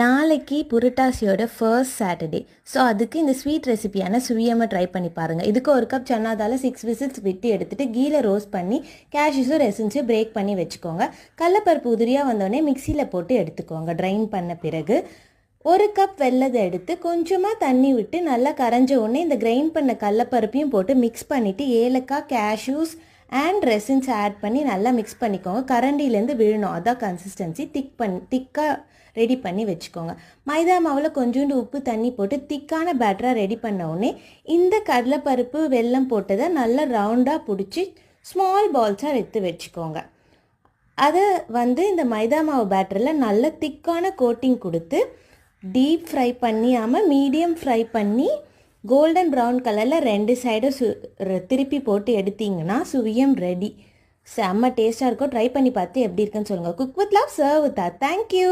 நாளைக்கு புரட்டாசியோட first Saturday so அதுக்கு இந்த ஸ்வீட் ரெசிபியான சுவியமாக ட்ரை பண்ணி பாருங்கள் இதுக்கு ஒரு கப் சன்னாதால் சிக்ஸ் விசில்ஸ் விட்டு எடுத்துகிட்டு கீழே ரோஸ்ட் பண்ணி கேஷ்யூஸும் ரெசன்ஸும் பிரேக் பண்ணி வச்சுக்கோங்க. கடலப்பருப்பு உதிரியாக வந்தோடனே மிக்சியில் போட்டு எடுத்துக்கோங்க. ட்ரைன் பண்ண பிறகு ஒரு கப் வெள்ளதை எடுத்து கொஞ்சமாக தண்ணி விட்டு நல்லா கரைஞ்ச உடனே இந்த கிரைண்ட் பண்ண கடலப்பருப்பையும் போட்டு மிக்ஸ் பண்ணிவிட்டு ஏலக்காய் கேஷ்யூஸ் அண்ட் ரெசின்ஸ் ஆட் பண்ணி நல்லா மிக்ஸ் பண்ணிக்கோங்க. கரண்டிலேருந்து விழணும். அதான் கன்சிஸ்டன்சி திக் பண்ணி திக்காக ரெடி பண்ணி வச்சுக்கோங்க. மைதா மாவில் கொஞ்சோண்டு உப்பு தண்ணி போட்டு திக்கான பேட்டராக ரெடி பண்ண உடனே இந்த கடலைப்பருப்பு வெல்லம் போட்டதை நல்லா ரவுண்டாக பிடிச்சி ஸ்மால் பால்ஸாக எடுத்து வச்சுக்கோங்க. அதை வந்து இந்த மைதா மாவு பேட்டரில் நல்ல திக்கான கோட்டிங் கொடுத்து டீப் ஃப்ரை பண்ணியாமல் மீடியம் ஃப்ரை பண்ணி கோல்டன் ப்ரௌன் கலரில் ரெண்டு சைடும் சு திருப்பி போட்டு எடுத்தீங்கன்னா சுவியம் ரெடி செம்ம டேஸ்ட்டாக இருக்கும். ட்ரை பண்ணி பார்த்து எப்படி இருக்குன்னு சொல்லுங்கள் cook with love serve with thank you